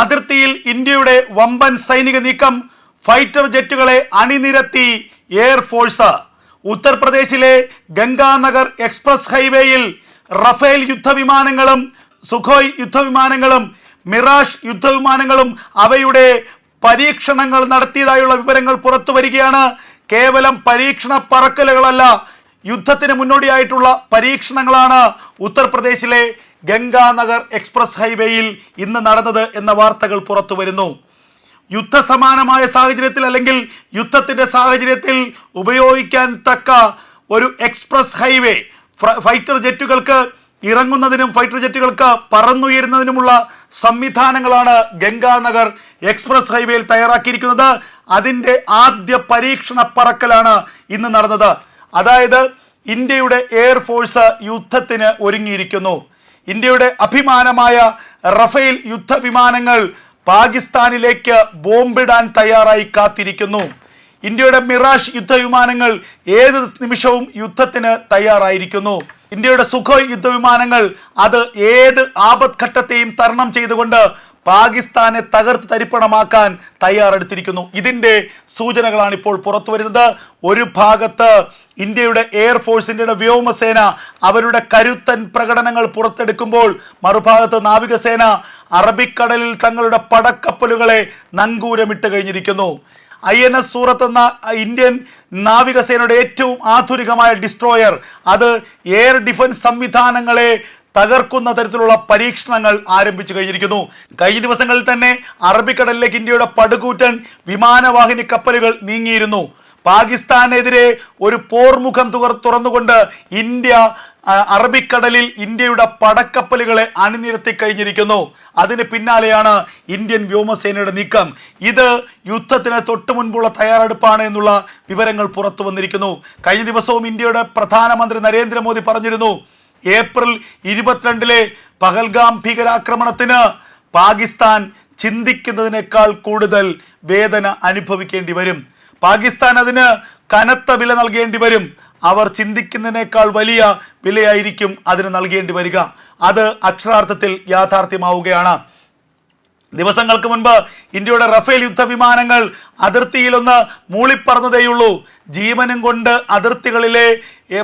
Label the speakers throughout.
Speaker 1: അതിർത്തിയിൽ ഇന്ത്യയുടെ വമ്പൻ സൈനിക നീക്കം ഫൈറ്റർ ജെറ്റുകളെ അണിനിരത്തി എയർഫോഴ്സ് ഉത്തർപ്രദേശിലെ ഗംഗാനഗർ എക്സ്പ്രസ് ഹൈവേയിൽ റഫേൽ യുദ്ധവിമാനങ്ങളും സുഖോയ് യുദ്ധവിമാനങ്ങളും മിറാഷ് യുദ്ധവിമാനങ്ങളും അവയുടെ പരീക്ഷണങ്ങൾ നടത്തിയതായുള്ള വിവരങ്ങൾ പുറത്തു വരികയാണ്. കേവലം പരീക്ഷണ പറക്കലുകളല്ല യുദ്ധത്തിന് മുന്നോടിയായിട്ടുള്ള പരീക്ഷണങ്ങളാണ് ഉത്തർപ്രദേശിലെ ഗംഗാനഗർ എക്സ്പ്രസ് ഹൈവേയിൽ ഇന്ന് നടന്നത് എന്ന വാർത്തകൾ പുറത്തു വരുന്നു. യുദ്ധസമാനമായ സാഹചര്യത്തിൽ അല്ലെങ്കിൽ യുദ്ധത്തിന്റെ സാഹചര്യത്തിൽ ഉപയോഗിക്കാൻ തക്ക ഒരു എക്സ്പ്രസ് ഹൈവേ ഫൈറ്റർ ജെറ്റുകൾക്ക് ഇറങ്ങുന്നതിനും ഫൈറ്റർ ജെറ്റുകൾക്ക് പറന്നുയരുന്നതിനുമുള്ള സംവിധാനങ്ങളാണ് ഗംഗാനഗർ എക്സ്പ്രസ് ഹൈവേയിൽ തയ്യാറാക്കിയിരിക്കുന്നത്. അതിന്റെ ആദ്യ പരീക്ഷണ പറക്കലാണ് ഇന്ന് നടന്നത്. അതായത് ഇന്ത്യയുടെ എയർഫോഴ്സ് യുദ്ധത്തിന് ഒരുങ്ങിയിരിക്കുന്നു. ഇന്ത്യയുടെ അഭിമാനമായ റഫേൽ യുദ്ധവിമാനങ്ങൾ പാകിസ്ഥാനിലേക്ക് ബോംബിടാൻ തയ്യാറായി കാത്തിരിക്കുന്നു. ഇന്ത്യയുടെ മിറാഷ് യുദ്ധവിമാനങ്ങൾ ഏത് നിമിഷവും യുദ്ധത്തിന് തയ്യാറായിരിക്കുന്നു. ഇന്ത്യയുടെ സുഖോയ് യുദ്ധവിമാനങ്ങൾ അത് ഏത് ആപത്ഘട്ടത്തെയും തരണം ചെയ്തുകൊണ്ട് പാകിസ്ഥാനെ തകർത്ത് തരിപ്പണമാക്കാൻ തയ്യാറെടുത്തിരിക്കുന്നു. ഇതിന്റെ സൂചനകളാണ് ഇപ്പോൾ പുറത്തു വരുന്നത് ഒരു ഭാഗത്ത് ഇന്ത്യയുടെ എയർഫോഴ്സ് ഇന്ത്യയുടെ വ്യോമസേന അവരുടെ കരുത്തൻ പ്രകടനങ്ങൾ പുറത്തെടുക്കുമ്പോൾ മറുഭാഗത്ത് നാവികസേന അറബിക്കടലിൽ തങ്ങളുടെ പടക്കപ്പലുകളെ നങ്കൂരമിട്ട് കഴിഞ്ഞിരിക്കുന്നു. ഐ എൻ എസ് സൂറത്ത് എന്ന ഇന്ത്യൻ നാവികസേനയുടെ ഏറ്റവും ആധുനികമായ ഡിസ്ട്രോയർ അത് എയർ ഡിഫൻസ് സംവിധാനങ്ങളെ തകർക്കുന്ന തരത്തിലുള്ള പരീക്ഷണങ്ങൾ ആരംഭിച്ചു കഴിഞ്ഞിരിക്കുന്നു. കഴിഞ്ഞ ദിവസങ്ങളിൽ തന്നെ അറബിക്കടലിലേക്ക് ഇന്ത്യയുടെ പടുകൂറ്റൻ വിമാനവാഹിനി കപ്പലുകൾ നീങ്ങിയിരുന്നു. പാകിസ്ഥാനെതിരെ ഒരു പോർമുഖം തുറ തുറന്നുകൊണ്ട് ഇന്ത്യ അറബിക്കടലിൽ ഇന്ത്യയുടെ പടക്കപ്പലുകളെ അണിനിരത്തി കഴിഞ്ഞിരിക്കുന്നു. അതിന് പിന്നാലെയാണ് ഇന്ത്യൻ വ്യോമസേനയുടെ നീക്കം. ഇത് യുദ്ധത്തിന് തൊട്ടു മുൻപുള്ള തയ്യാറെടുപ്പാണ് എന്നുള്ള വിവരങ്ങൾ പുറത്തു വന്നിരിക്കുന്നു. കഴിഞ്ഞ ദിവസവും ഇന്ത്യയുടെ പ്രധാനമന്ത്രി നരേന്ദ്രമോദി പറഞ്ഞിരുന്നു ഏപ്രിൽ ഇരുപത്തിരണ്ടിലെ പഹൽഗാം ഭീകരാക്രമണത്തിന് പാകിസ്ഥാൻ ചിന്തിക്കുന്നതിനേക്കാൾ കൂടുതൽ വേദന അനുഭവിക്കേണ്ടി വരും. പാകിസ്ഥാൻ അതിന് കനത്ത വില നൽകേണ്ടി വരും. അവർ ചിന്തിക്കുന്നതിനേക്കാൾ വലിയ വിലയായിരിക്കും അതിന് നൽകേണ്ടി വരിക. അത് അക്ഷരാർത്ഥത്തിൽ യാഥാർത്ഥ്യമാവുകയാണ്. ദിവസങ്ങൾക്ക് മുൻപ് ഇന്ത്യയുടെ റഫേൽ യുദ്ധവിമാനങ്ങൾ അതിർത്തിയിലൊന്ന് മൂളിപ്പറന്നതേയുള്ളൂ. ജീവനും കൊണ്ട് അതിർത്തികളിലെ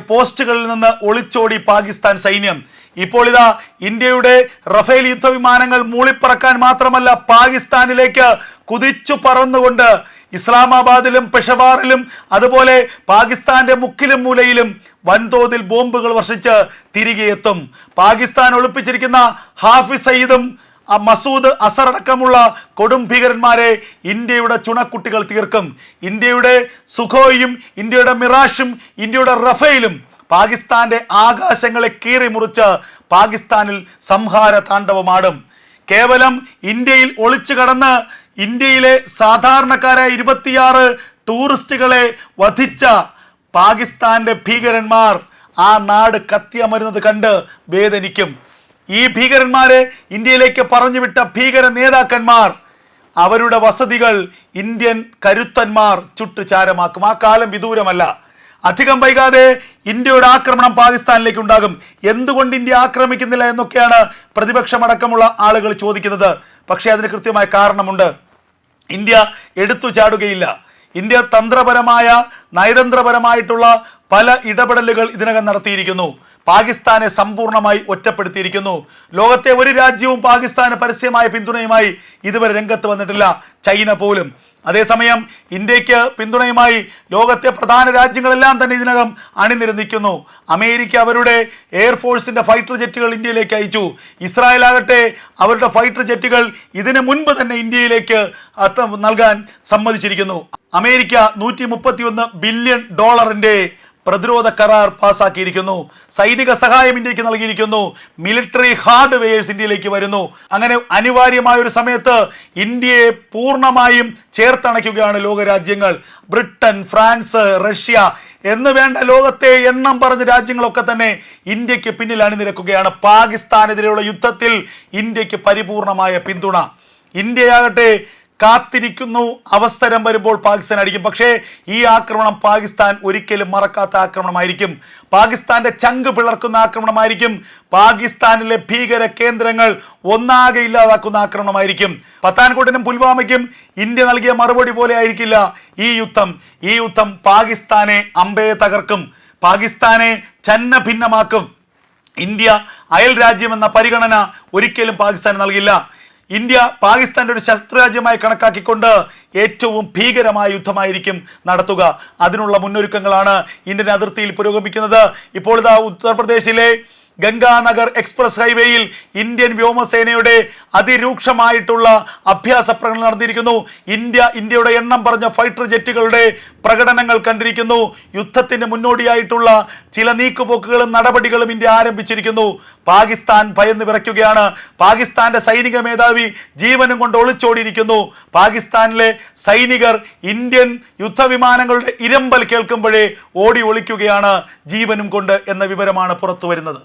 Speaker 1: പോസ്റ്റുകളിൽ നിന്ന് ഒളിച്ചോടി പാകിസ്ഥാൻ സൈന്യം. ഇപ്പോൾ ഇതാ ഇന്ത്യയുടെ റഫേൽ യുദ്ധവിമാനങ്ങൾ മൂളിപ്പറക്കാൻ മാത്രമല്ല പാകിസ്ഥാനിലേക്ക് കുതിച്ചു പറന്നുകൊണ്ട് ഇസ്ലാമാബാദിലും പെഷവാറിലും അതുപോലെ പാകിസ്ഥാന്റെ മുക്കിലും മൂലയിലും വൻതോതിൽ ബോംബുകൾ വർഷിച്ച് തിരികെ എത്തും പാകിസ്ഥാൻ ഒളിപ്പിച്ചിരിക്കുന്ന ഹാഫിസ് സയ്യിദും ആ മസൂദ് അസർ അടക്കമുള്ള കൊടും ഭീകരന്മാരെ ഇന്ത്യയുടെ ചുണക്കുട്ടികൾ തീർക്കും. ഇന്ത്യയുടെ സുഖോയും ഇന്ത്യയുടെ മിറാഷും ഇന്ത്യയുടെ റഫേലും പാകിസ്ഥാന്റെ ആകാശങ്ങളെ കീറി മുറിച്ച് പാകിസ്ഥാനിൽ സംഹാര താണ്ഡവമാടും. കേവലം ഇന്ത്യയിൽ ഒളിച്ചു കടന്ന് ഇന്ത്യയിലെ സാധാരണക്കാരായ ഇരുപത്തിയാറ് ടൂറിസ്റ്റുകളെ വധിച്ച പാകിസ്ഥാന്റെ ഭീകരന്മാർ ആ നാട് കത്തിയമരുന്നത് കണ്ട് വേദനിക്കും. ഈ ഭീകരന്മാരെ ഇന്ത്യയിലേക്ക് പറഞ്ഞുവിട്ട ഭീകര നേതാക്കന്മാർ അവരുടെ വസതികൾ ഇന്ത്യൻ കരുത്തന്മാർ ചുട്ടുചാരമാക്കും. ആ കാലം വിദൂരമല്ല. അധികം വൈകാതെ ഇന്ത്യയുടെ ആക്രമണം പാകിസ്ഥാനിലേക്ക് ഉണ്ടാകും. എന്തുകൊണ്ട് ഇന്ത്യ ആക്രമിക്കുന്നില്ല എന്നൊക്കെയാണ് പ്രതിപക്ഷമടക്കമുള്ള ആളുകൾ ചോദിക്കുന്നത്. പക്ഷേ അതിന് കൃത്യമായ കാരണമുണ്ട്. ഇന്ത്യ എടുത്തു ചാടുകയില്ല. ഇന്ത്യ തന്ത്രപരമായ നയതന്ത്രപരമായിട്ടുള്ള പല ഇടപെടലുകൾ ഇതിനകം നടത്തിയിരിക്കുന്നു. പാകിസ്ഥാനെ സമ്പൂർണമായി ഒറ്റപ്പെടുത്തിയിരിക്കുന്നു. ലോകത്തെ ഒരു രാജ്യവും പാകിസ്ഥാന് പരസ്യമായ പിന്തുണയുമായി ഇതുവരെ രംഗത്ത് വന്നിട്ടില്ല. ചൈന പോലും. അതേസമയം ഇന്ത്യയ്ക്ക് പിന്തുണയുമായി ലോകത്തെ പ്രധാന രാജ്യങ്ങളെല്ലാം തന്നെ ഇതിനകം അണിനിരന്നിരിക്കുന്നു. അമേരിക്ക അവരുടെ എയർഫോഴ്സിന്റെ ഫൈറ്റർ ജെറ്റുകൾ ഇന്ത്യയിലേക്ക് അയച്ചു. ഇസ്രായേൽ ആകട്ടെ അവരുടെ ഫൈറ്റർ ജെറ്റുകൾ ഇതിനു മുൻപ് തന്നെ ഇന്ത്യയിലേക്ക് നൽകാൻ സമ്മതിച്ചിരിക്കുന്നു. അമേരിക്ക നൂറ്റി ബില്യൺ ഡോളറിന്റെ പ്രതിരോധ കരാർ പാസാക്കിയിരിക്കുന്നു. സൈനിക സഹായം ഇന്ത്യയ്ക്ക് നൽകിയിരിക്കുന്നു. മിലിറ്ററി ഹാർഡ്വെയേഴ്സ് ഇന്ത്യയിലേക്ക് വരുന്നു. അങ്ങനെ അനിവാര്യമായ ഒരു സമയത്ത് ഇന്ത്യയെ പൂർണമായും ചേർത്തണയ്ക്കുകയാണ് ലോകരാജ്യങ്ങൾ. ബ്രിട്ടൻ ഫ്രാൻസ് റഷ്യ എന്ന് വേണ്ട ലോകത്തെ എണ്ണം പറഞ്ഞ രാജ്യങ്ങളൊക്കെ തന്നെ ഇന്ത്യയ്ക്ക് പിന്നിൽ അണിനിരക്കുകയാണ്. പാകിസ്ഥാനെതിരെയുള്ള യുദ്ധത്തിൽ ഇന്ത്യയ്ക്ക് പരിപൂർണമായ പിന്തുണ. ഇന്ത്യയാകട്ടെ കാത്തിരിക്കുന്നു. അവസരം വരുമ്പോൾ പാകിസ്ഥാൻ അടിക്കും. പക്ഷേ ഈ ആക്രമണം പാകിസ്ഥാൻ ഒരിക്കലും മറക്കാത്ത ആക്രമണമായിരിക്കും. പാകിസ്ഥാന്റെ ചങ്ക് പിളർക്കുന്ന ആക്രമണമായിരിക്കും. പാകിസ്ഥാനിലെ ഭീകര കേന്ദ്രങ്ങൾ ഒന്നാകെ ഇല്ലാതാക്കുന്ന ആക്രമണമായിരിക്കും. പത്താൻകോട്ടിനും പുൽവാമയ്ക്കും ഇന്ത്യ നൽകിയ മറുപടി പോലെ ആയിരിക്കില്ല ഈ യുദ്ധം. ഈ യുദ്ധം പാകിസ്ഥാനെ അമ്പയെ തകർക്കും. പാകിസ്ഥാനെ ചന്ന ഭിന്നമാക്കും ഇന്ത്യ അയൽ രാജ്യമെന്ന പരിഗണന ഒരിക്കലും പാകിസ്ഥാൻ നൽകില്ല. ഇന്ത്യ പാകിസ്ഥാന്റെ ഒരു ശത്രുരാജ്യമായി കണക്കാക്കിക്കൊണ്ട് ഏറ്റവും ഭീകരമായ യുദ്ധമായിരിക്കും നടത്തുക. അതിനുള്ള മുന്നൊരുക്കങ്ങളാണ് ഇന്ത്യൻ അതിർത്തിയിൽ പുരോഗമിക്കുന്നത്. ഇപ്പോൾ ഇതാ ഉത്തർപ്രദേശിലെ ഗംഗാനഗർ എക്സ്പ്രസ് ഹൈവേയിൽ ഇന്ത്യൻ വ്യോമസേനയുടെ അതിരൂക്ഷമായിട്ടുള്ള അഭ്യാസ പ്രകടനം നടന്നിരിക്കുന്നു. ഇന്ത്യ ഇന്ത്യയുടെ എണ്ണം പറഞ്ഞ ഫൈറ്റർ ജെറ്റുകളുടെ പ്രകടനങ്ങൾ കണ്ടിരിക്കുന്നു. യുദ്ധത്തിന് മുന്നോടിയായിട്ടുള്ള ചില നീക്കുപോക്കുകളും നടപടികളും ഇന്ത്യ ആരംഭിച്ചിരിക്കുന്നു. പാകിസ്ഥാൻ ഭയന്ന് വിറയ്ക്കുകയാണ്. പാകിസ്ഥാന്റെ സൈനിക മേധാവി ജീവനും കൊണ്ട് ഒളിച്ചോടിയിരിക്കുന്നു. പാകിസ്ഥാനിലെ സൈനികർ ഇന്ത്യൻ യുദ്ധവിമാനങ്ങളുടെ ഇരമ്പൽ കേൾക്കുമ്പോഴേ ഓടി ഒളിക്കുകയാണ് ജീവനും കൊണ്ട് എന്ന വിവരമാണ് പുറത്തു വരുന്നത്